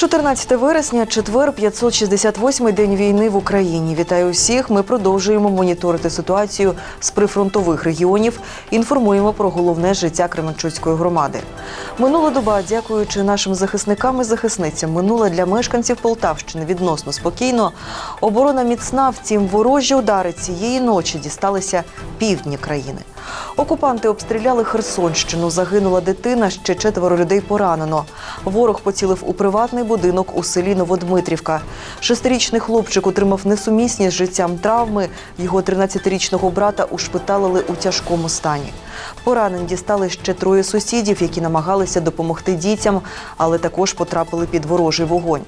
14 вересня, четвер, 568-й день війни в Україні. Вітаю усіх. Ми продовжуємо моніторити ситуацію з прифронтових регіонів. Інформуємо про головне життя Кременчуцької громади. Минула доба, дякуючи нашим захисникам і захисницям, минула для мешканців Полтавщини відносно спокійно. Оборона міцна, втім, ворожі удари цієї ночі дісталися півдні країни. Окупанти обстріляли Херсонщину. Загинула дитина, ще четверо людей поранено. Ворог поцілив у приватний будинок у селі Новодмитрівка. Шестирічний хлопчик отримав несумісні з життям травми. Його 13-річного брата ушпиталили у тяжкому стані. Поранень дістали ще троє сусідів, які намагалися допомогти дітям, але також потрапили під ворожий вогонь.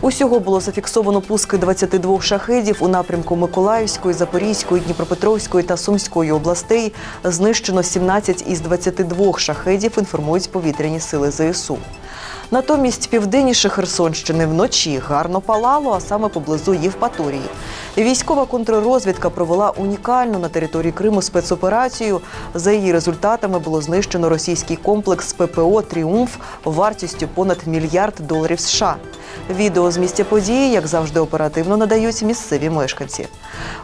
Усього було зафіксовано пуски 22 шахедів у напрямку Миколаївської, Запорізької, Дніпропетровської та Сумської областей. Знищено 17 із 22 шахедів, інформують повітряні сили ЗСУ. Натомість південніше Херсонщини вночі гарно палало, а саме поблизу Євпаторії. Військова контррозвідка провела унікальну на території Криму спецоперацію. За її результатами було знищено російський комплекс ППО Тріумф вартістю понад мільярд доларів США. Відео з місця події, як завжди, оперативно надають місцеві мешканці.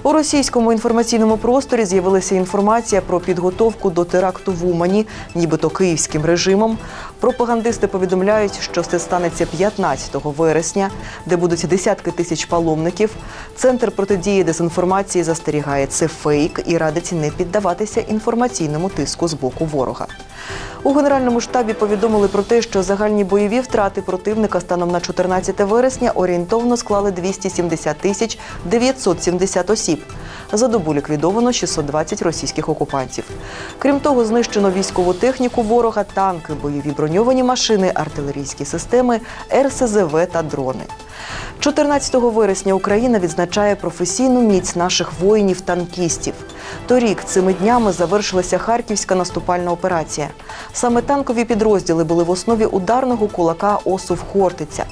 У російському інформаційному просторі з'явилася інформація про підготовку до теракту в Умані, нібито київським режимом. Пропагандисти повідомляють, що це станеться 15 вересня, де будуть десятки тисяч паломників. Центр протидії дезінформації застерігає це фейк і радить не піддаватися інформаційному тиску з боку ворога. У генеральному штабі повідомили про те, що загальні бойові втрати противника станом на 14 вересня орієнтовно склали 270 тисяч 970 осіб. За добу ліквідовано 620 російських окупантів. Крім того, знищено військову техніку ворога, танки, бойові броньовані машини, артилерійські системи, РСЗВ та дрони. 14 вересня Україна відзначає професійну міць наших воїнів-танкістів. Торік цими днями завершилася харківська наступальна операція. Саме танкові підрозділи були в основі ударного кулака Осув Хортиця.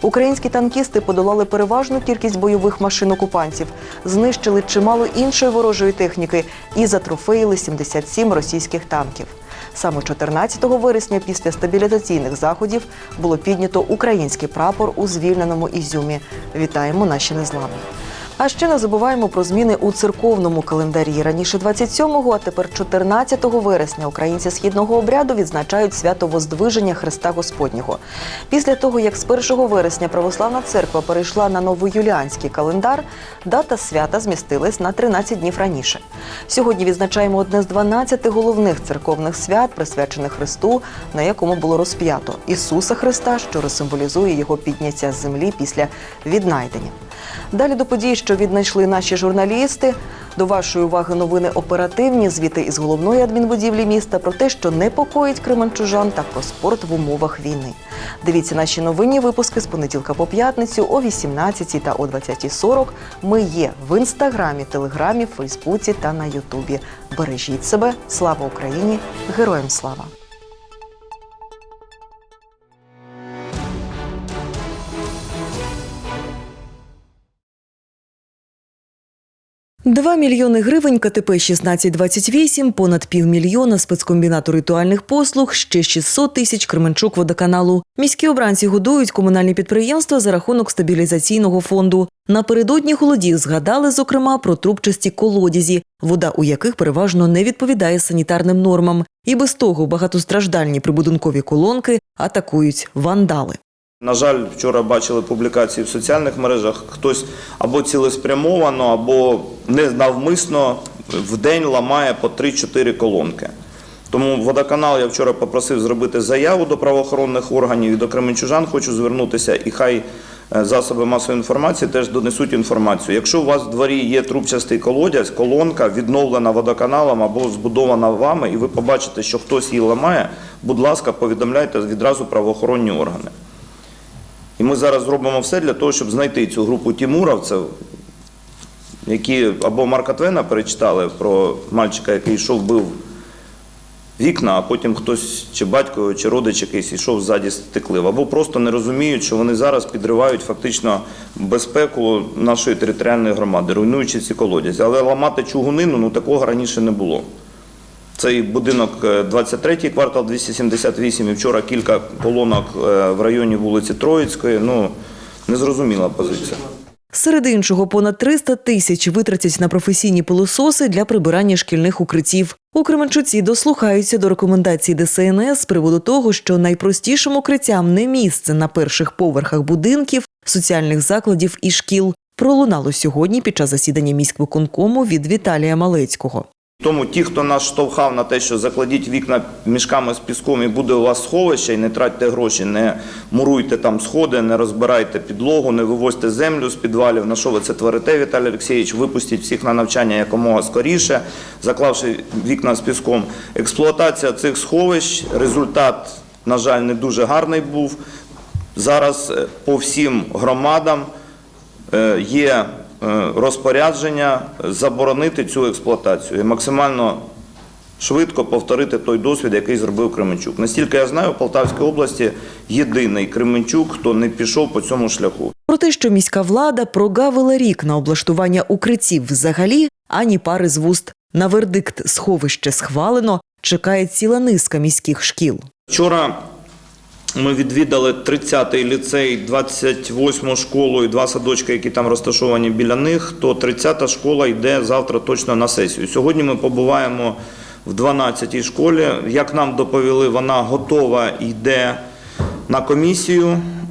Українські танкісти подолали переважну кількість бойових машин окупантів, знищили чимало іншої ворожої техніки і затрофеїли 77 російських танків. Саме 14 вересня, після стабілізаційних заходів, було піднято український прапор у звільненому Ізюмі. Вітаємо наші незламні. А ще не забуваємо про зміни у церковному календарі. Раніше 27-го, а тепер 14 вересня українці східного обряду відзначають свято Воздвиження Христа Господнього. Після того, як з 1 вересня православна церква перейшла на новоюліанський календар, дата свята змістилась на 13 днів раніше. Сьогодні відзначаємо одне з 12 головних церковних свят, присвячених Христу, на якому було розп'ято Ісуса Христа, що символізує його підняття з землі після віднайдення. Далі до подій, що віднайшли наші журналісти. До вашої уваги новини оперативні звіти із головної адмінбудівлі міста про те, що непокоїть кременчужан та про спорт в умовах війни. Дивіться наші новинні випуски з понеділка по п'ятницю о 18 та о 20.40. Ми є в інстаграмі, телеграмі, Фейсбуці та на Ютубі. Бережіть себе, слава Україні! Героям слава! Два мільйони гривень КТП 1628, понад півмільйона спецкомбінату ритуальних послуг, ще 600 тисяч Кременчук водоканалу. Міські обранці годують комунальні підприємства за рахунок стабілізаційного фонду. Напередодні голодів згадали, зокрема, про трубчасті колодязі, вода у яких переважно не відповідає санітарним нормам. І без того багатостраждальні прибудинкові колонки атакують вандали. На жаль, вчора бачили публікації в соціальних мережах. Хтось або цілеспрямовано, або ненавмисно в день ламає по 3-4 колонки. Тому водоканал я вчора попросив зробити заяву до правоохоронних органів і до кременчужан хочу звернутися, і хай е, засоби масової інформації теж донесуть інформацію. Якщо у вас в дворі є трубчастий колодязь, колонка відновлена водоканалом або збудована вами, і ви побачите, що хтось її ламає, будь ласка, повідомляйте відразу правоохоронні органи. І ми зараз зробимо все для того, щоб знайти цю групу тімуровців, які або Марка Твена перечитали про мальчика, який йшов бив вікна, а потім хтось, чи батько, чи родич якийсь йшов ззаді стеклив, або просто не розуміють, що вони зараз підривають фактично безпеку нашої територіальної громади, руйнуючи ці колодязі. Але ламати чугунину, ну такого раніше не було. Цей будинок е, 23 квартал 278 і вчора кілька колонок е, в районі вулиці Троїцької. Ну, незрозуміла позиція. Серед іншого, понад 300 тисяч витратять на професійні пилососи для прибирання шкільних укриттів. У Кременчуці дослухаються до рекомендацій ДСНС з приводу того, що найпростішим укриттям не місце на перших поверхах будинків, соціальних закладів і шкіл. Пролунало сьогодні під час засідання міськвиконкому від Віталія Малецького. Тому ті, хто нас штовхав на те, що закладіть вікна мішками з піском і буде у вас сховище, і не тратьте гроші, не муруйте там сходи, не розбирайте підлогу, не вивозьте землю з підвалів. На що ви це творите, Віталій Олексійович? Випустіть всіх на навчання якомога скоріше, заклавши вікна з піском. Експлуатація цих сховищ, результат, на жаль, не дуже гарний був. Зараз е, по всім громадам е, є розпорядження заборонити цю експлуатацію і максимально швидко повторити той досвід, який зробив Кременчук. Настільки я знаю, в Полтавській області єдиний Кременчук, хто не пішов по цьому шляху. Про те, що міська влада прогавила рік на облаштування укриттів взагалі, ані пари з вуст. На вердикт сховище схвалено, чекає ціла низка міських шкіл. Вчора ми відвідали 30-й ліцей, 28-му школу і два садочки, які там розташовані біля них. То 30-та школа йде завтра точно на сесію. Сьогодні ми побуваємо в 12-й школі. Як нам доповіли, вона готова йде на комісію.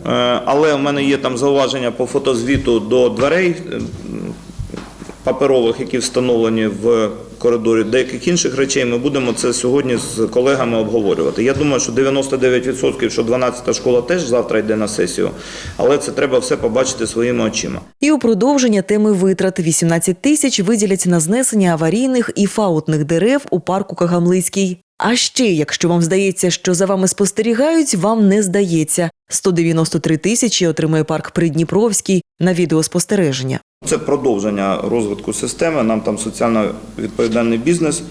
Е, Але в мене є там зауваження по фотозвіту до дверей паперових, які встановлені в коридорі, деяких інших речей. Ми будемо це сьогодні з колегами обговорювати. Я думаю, що 99%, що 12-та школа теж завтра йде на сесію, але це треба все побачити своїми очима. І у продовження теми витрат 18 тисяч виділять на знесення аварійних і фаутних дерев у парку Кагамлицький. А ще, якщо вам здається, що за вами спостерігають, вам не здається. 193 тисячі отримує парк Придніпровський на відеоспостереження. Це продовження розвитку системи. Нам там соціально відповідальний бізнес.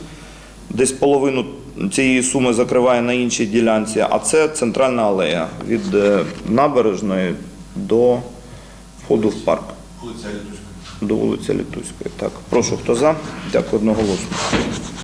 Десь половину цієї суми закриває на іншій ділянці, а це центральна алея від е, набережної до входу в парк. До вулиці Літуської. Так, прошу, хто за? Дякую одноголосно.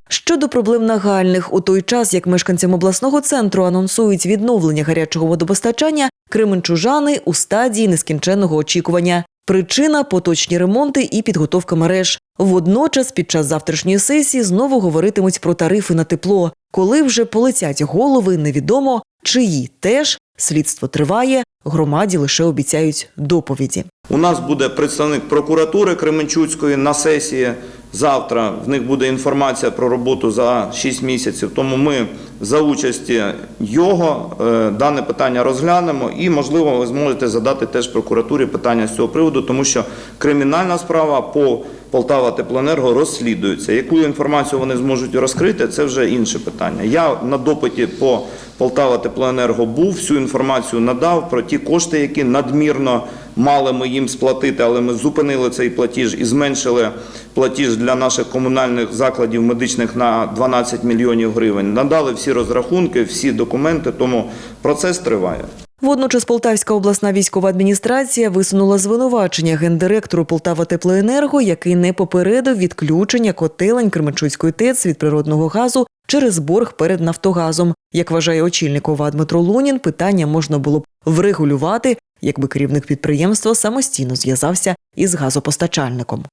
Щодо проблем нагальних, у той час, як мешканцям обласного центру анонсують відновлення гарячого водопостачання, кременчужани у стадії нескінченного очікування. Причина поточні ремонти і підготовка мереж. Водночас, під час завтрашньої сесії знову говоритимуть про тарифи на тепло. Коли вже полетять голови, невідомо, чиї теж слідство триває. Громаді лише обіцяють доповіді. У нас буде представник прокуратури Кременчуцької на сесії. Завтра в них буде інформація про роботу за 6 місяців. Тому ми за участі його е, дане питання розглянемо і, можливо, ви зможете задати теж прокуратурі питання з цього приводу, тому що кримінальна справа по Полтава Теплоенерго розслідується. Яку інформацію вони зможуть розкрити, це вже інше питання. Я на допиті по Полтава Теплоенерго був, всю інформацію надав про ті кошти, які надмірно мали ми їм сплатити, але ми зупинили цей платіж і зменшили платіж для наших комунальних закладів медичних на 12 мільйонів гривень. Надали всі розрахунки, всі документи, тому процес триває. Водночас Полтавська обласна військова адміністрація висунула звинувачення гендиректору Полтава Теплоенерго, який не попередив відключення котелень Кременчуцької ТЕЦ від природного газу через борг перед Нафтогазом. Як вважає очільник ОВА Дмитро Лунін, питання можна було б врегулювати, якби керівник підприємства самостійно зв'язався із газопостачальником.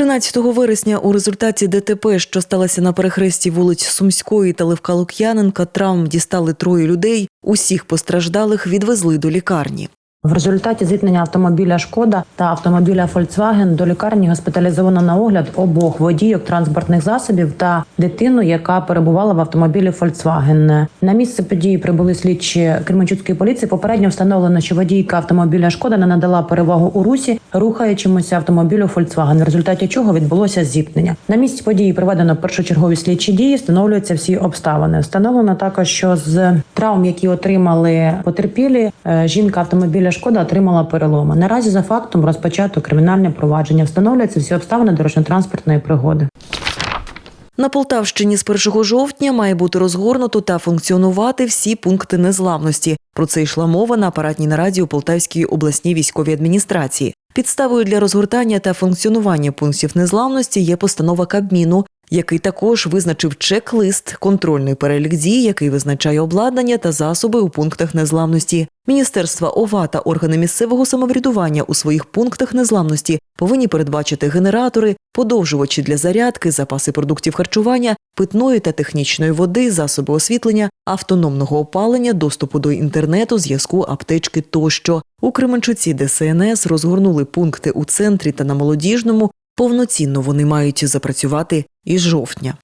13 вересня у результаті ДТП, що сталося на перехресті вулиць Сумської та Левка Лук'яненка, травм дістали троє людей. Усіх постраждалих відвезли до лікарні. В результаті зіткнення автомобіля Шкода та автомобіля Volkswagen до лікарні госпіталізовано на огляд обох водійок транспортних засобів та дитину, яка перебувала в автомобілі Volkswagen. На місце події прибули слідчі Кременчуцької поліції. Попередньо встановлено, що водійка автомобіля Шкода не надала перевагу у русі, рухаючимося автомобілю Volkswagen, в результаті чого відбулося зіткнення. На місці події проведено першочергові слідчі дії. Встановлюються всі обставини. Встановлено також, що з травм, які отримали потерпілі, е, жінка автомобіля Шкода отримала переломи. Наразі за фактом розпочато кримінальне провадження. Встановлюються всі обставини дорожньо-транспортної пригоди. На Полтавщині з 1 жовтня має бути розгорнуто та функціонувати всі пункти незламності. Про це йшла мова на апаратній нараді у Полтавській обласній військовій адміністрації. Підставою для розгортання та функціонування пунктів незламності є постанова Кабміну, який також визначив чек-лист, контрольний перелік дій, який визначає обладнання та засоби у пунктах незламності. Міністерства ОВА та органи місцевого самоврядування у своїх пунктах незламності повинні передбачити генератори, подовжувачі для зарядки, запаси продуктів харчування, питної та технічної води, засоби освітлення, автономного опалення, доступу до інтернету, зв'язку, аптечки тощо. У Кременчуці ДСНС розгорнули пункти у центрі та на молодіжному. Повноцінно вони мають запрацювати із жовтня.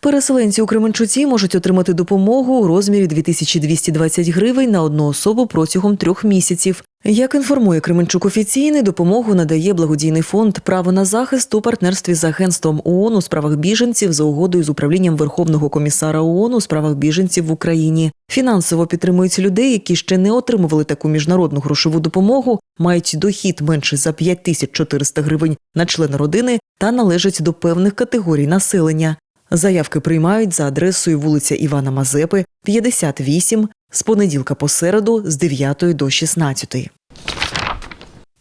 Переселенці у Кременчуці можуть отримати допомогу у розмірі 2220 гривень на одну особу протягом трьох місяців. Як інформує Кременчук офіційний, допомогу надає благодійний фонд Право на захист у партнерстві з агентством ООН у справах біженців за угодою з управлінням Верховного комісара ООН у справах біженців в Україні. Фінансово підтримують людей, які ще не отримували таку міжнародну грошову допомогу, мають дохід менше за 5400 гривень на члена родини та належать до певних категорій населення. Заявки приймають за адресою вулиця Івана Мазепи, 58, з понеділка по середу з 9 до 16.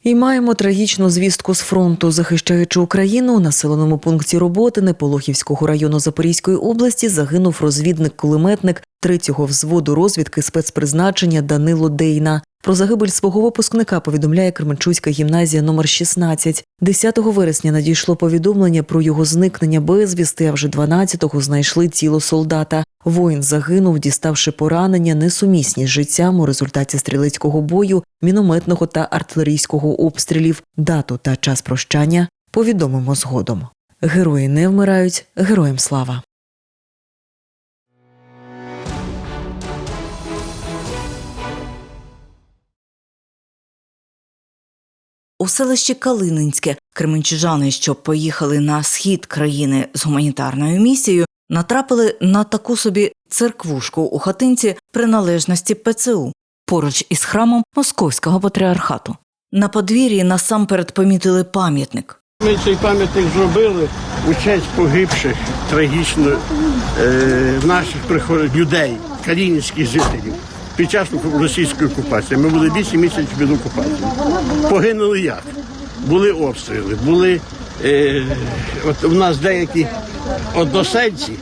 І маємо трагічну звістку з фронту, захищаючи Україну у населеному пункті роботи Неполохівського району Запорізької області загинув розвідник-кулеметник третього взводу розвідки спецпризначення Данило Дейна. Про загибель свого випускника повідомляє Кременчуцька гімназія номер 16. 10 вересня надійшло повідомлення про його зникнення безвісти, а вже 12-го знайшли тіло солдата. Воїн загинув, діставши поранення, несумісні з життям у результаті стрілецького бою, мінометного та артилерійського обстрілів. Дату та час прощання повідомимо згодом. Герої не вмирають, героям слава. У селищі Калининське кременчужани, що поїхали на схід країни з гуманітарною місією, натрапили на таку собі церквушку у хатинці приналежності ПЦУ поруч із храмом Московського патріархату. На подвір'ї насамперед помітили пам'ятник. Ми цей пам'ятник зробили у честь погибших трагічно е, наших приход- людей, калінінських жителів під час російської окупації. Ми були 8 місяців під окупацією. Погинули як? Були обстріли, були е, от у нас деякі односельці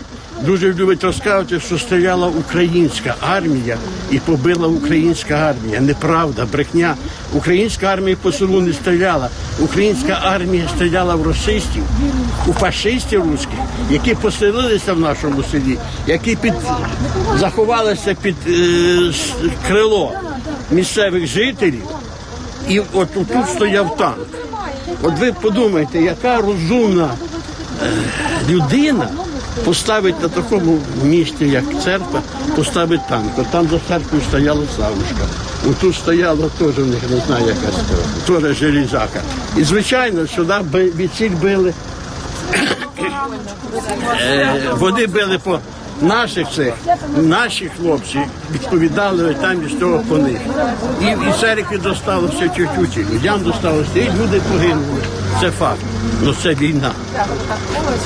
дуже люблять розказувати, що стріляла українська армія і побила українська армія. Неправда, брехня. Українська армія по селу не стріляла. Українська армія стріляла в расистів, у фашистів руських, які поселилися в нашому селі, які під заховалися під е, крило місцевих жителів. І от тут стояв танк. От ви подумайте, яка розумна е, людина поставить на такому місці, як церква, поставить танк. От там за церквою стояла Савушка. От тут стояла теж у них, не знаю, якась теж железяка. І звичайно, сюди бійці били. Е, Вони били по наших цих, наші хлопці відповідали там із того них. І, і церкві досталося чуть-чуть, людям досталося, і люди погинули. Це факт. Ну це війна.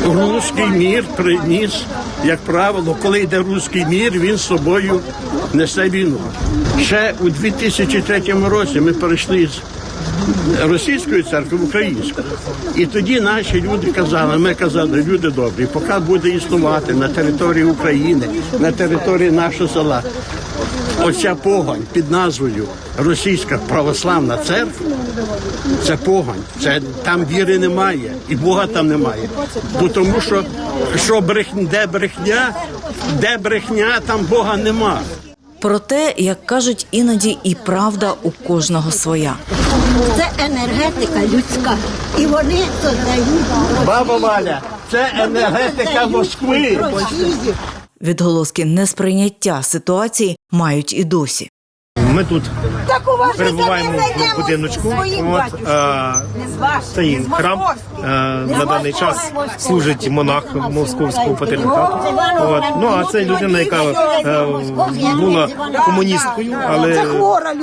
Руський мір приніс, як правило, коли йде руський мір, він з собою несе війну. Ще у 2003 році ми перейшли з російської церкви в українську. І тоді наші люди казали, ми казали, люди добрі, поки буде існувати на території України, на території нашого села. Оця погань під назвою Російська православна церква, це погань, це там віри немає, і Бога там немає. Бо тому що, що брехня, де брехня, де брехня, там Бога нема. Проте, як кажуть, іноді і правда у кожного своя. Це енергетика людська. І вони создають Баба Валя, це енергетика Москви. Відголоски несприйняття ситуації мають і досі. Ми тут Так у вас перебуваємо в будиночку. От, е, цей храм е, на даний час служить монах московського патріархату. От. Ну а це людина, яка е, була комуністкою, але Хвора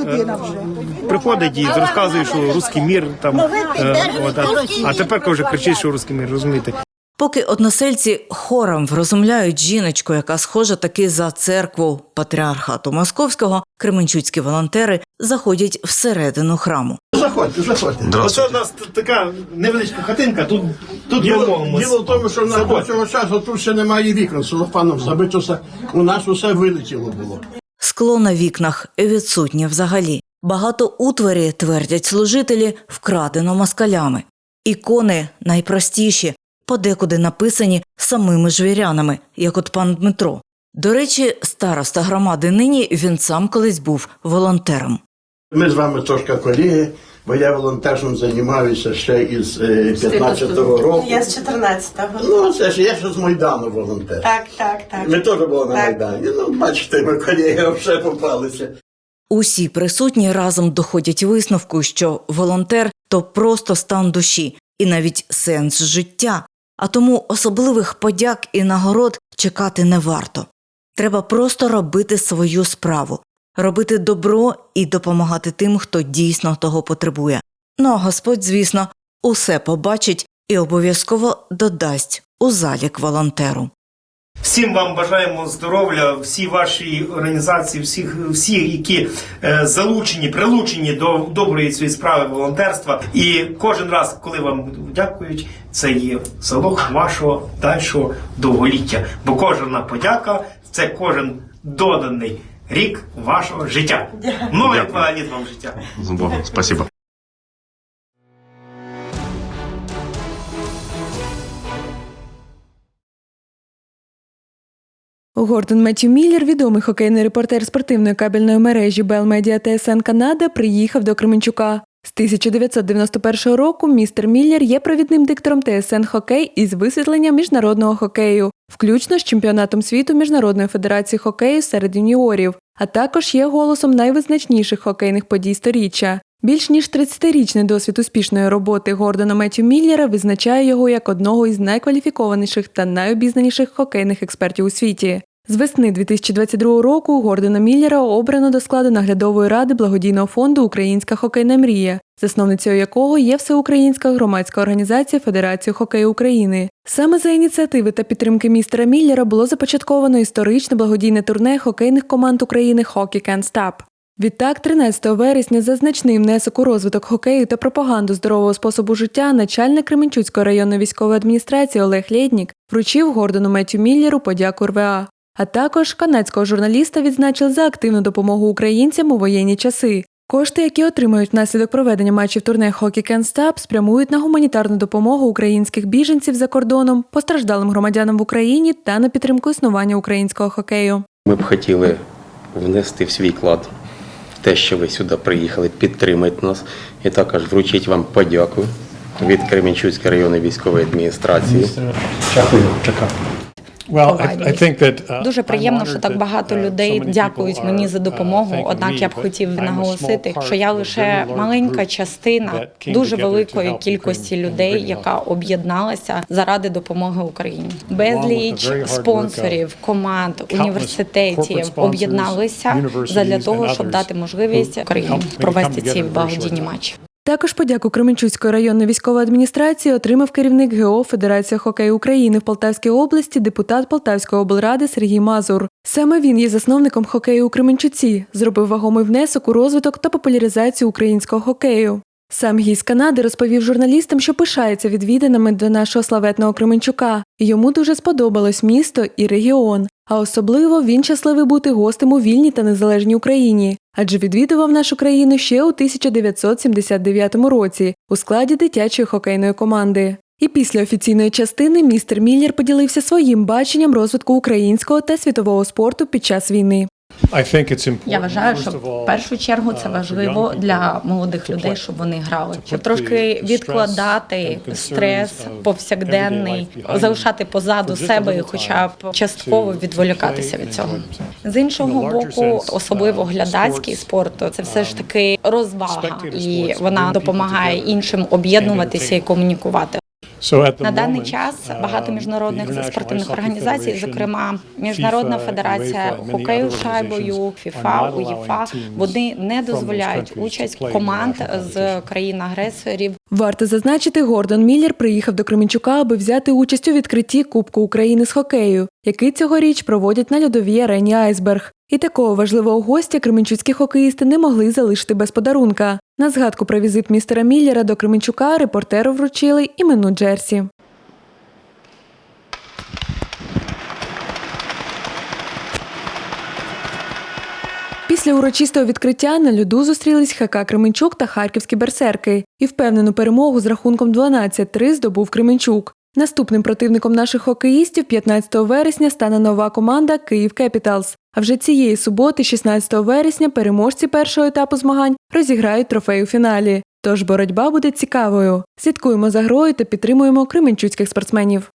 приходить і розказує, що русський мір там. е, от, а, а тепер вже кричить, що русський мір, розумієте? Поки односельці хором врозумляють жіночку, яка схожа таки за церкву патріархату московського, кременчуцькі волонтери заходять всередину храму. Заходьте, заходьте. Оце у нас така невеличка хатинка, тут, тут Діло, діло в тому, що в нас до цього часу тут ще немає вікон, целофаном забито все. У нас усе вилетіло було. Скло на вікнах відсутнє взагалі. Багато утварі, твердять служителі, вкрадено москалями. Ікони найпростіші, подекуди написані самими ж вірянами, як от пан Дмитро. До речі, староста громади нині він сам колись був волонтером. Ми з вами трошки колеги, бо я волонтерством займаюся ще із е, 15-го року. Я з 14-го. Ну, це ж я ще з Майдану волонтер. Так, так, так. Ми теж були на Так. Майдані. Ну, бачите, ми колеги вже попалися. Усі присутні разом доходять висновку, що волонтер то просто стан душі і навіть сенс життя, а тому особливих подяк і нагород чекати не варто. Треба просто робити свою справу, робити добро і допомагати тим, хто дійсно того потребує. Ну а Господь, звісно, усе побачить і обов'язково додасть у залік волонтеру. Всім вам бажаємо здоров'я, всі ваші організації, всіх, всі, які е, залучені, прилучені до доброї цієї справи волонтерства. І кожен раз, коли вам дякують, це є залог вашого дальшого довголіття. Бо кожна подяка це кожен доданий рік вашого життя. Много літ вам життя. С Богом. Спасибо. Гордон Меттью Міллер, відомий хокейний репортер спортивної кабельної мережі Media TSN Канада, приїхав до Кременчука. З 1991 року містер Міллер є провідним диктором TSN Хокей із висвітлення міжнародного хокею, включно з чемпіонатом світу Міжнародної федерації хокею серед юніорів, а також є голосом найвизначніших хокейних подій сторіччя. Більш ніж 30-річний досвід успішної роботи Гордона Меттью Міллера визначає його як одного із найкваліфікованіших та найобізнаніших хокейних експертів у світі. З весни 2022 року Гордона Міллера обрано до складу наглядової ради благодійного фонду Українська хокейна мрія, засновницею якого є всеукраїнська громадська організація Федерації хокею України. Саме за ініціативи та підтримки містера Міллера було започатковано історичне благодійне турне хокейних команд України Hockey Can't Stop. Відтак, 13 вересня, за значний внесок у розвиток хокею та пропаганду здорового способу життя, начальник Кременчуцької районної військової адміністрації Олег Лєднік вручив Гордону Меттю Міллеру подяку РВА. А також канадського журналіста відзначили за активну допомогу українцям у воєнні часи. Кошти, які отримають внаслідок проведення матчів турне Hockey Can't Stop, спрямують на гуманітарну допомогу українських біженців за кордоном, постраждалим громадянам в Україні та на підтримку існування українського хокею. Ми б хотіли внести в свій клад те, що ви сюди приїхали, підтримати нас і також вручити вам подяку від Кременчуцької районної військової адміністрації. Дякую, чекаю. Дуже приємно, що так багато людей дякують мені за допомогу. Однак я б хотів наголосити, що я лише маленька частина дуже великої кількості людей, яка об'єдналася заради допомоги Україні. Безліч спонсорів, команд, університетів об'єдналися задля того, щоб дати можливість Україні провести ці благодійні матчі. Також подяку Кременчуцької районної військової адміністрації отримав керівник ГО Федерація хокею України в Полтавській області, депутат Полтавської облради Сергій Мазур. Саме він є засновником хокею у Кременчуці, зробив вагомий внесок у розвиток та популяризацію українського хокею. Сам гість Канади розповів журналістам, що пишається відвідинами до нашого славетного Кременчука. Йому дуже сподобалось місто і регіон. А особливо він щасливий бути гостем у вільній та незалежній Україні, адже відвідував нашу країну ще у 1979 році у складі дитячої хокейної команди. І після офіційної частини містер Міллер поділився своїм баченням розвитку українського та світового спорту під час війни. Я вважаю, що в першу чергу це важливо для молодих людей, щоб вони грали, щоб трошки відкладати стрес повсякденний, залишати позаду себе, і хоча б частково відволікатися від цього. З іншого боку, особливо глядацький спорт, це все ж таки розвага, і вона допомагає іншим об'єднуватися і комунікувати. На даний час багато міжнародних спортивних організацій, зокрема Міжнародна федерація хокею шайбою, ФІФА, УЄФА, вони не дозволяють участь команд з країн-агресорів Варто зазначити, Гордон Міллер приїхав до Кременчука, аби взяти участь у відкритті Кубку України з хокею, який цьогоріч проводять на льодовій арені Айсберг. І такого важливого гостя кременчуцькі хокеїсти не могли залишити без подарунка. На згадку про візит містера Міллера до Кременчука репортеру вручили іменну Джерсі. Після урочистого відкриття на льоду зустрілись ХК Кременчук та харківські берсерки. І впевнену перемогу з рахунком 12-3 здобув Кременчук. Наступним противником наших хокеїстів 15 вересня стане нова команда Київ Кепіталс. А вже цієї суботи, 16 вересня, переможці першого етапу змагань розіграють трофей у фіналі. Тож боротьба буде цікавою. Слідкуємо за грою та підтримуємо кременчуцьких спортсменів.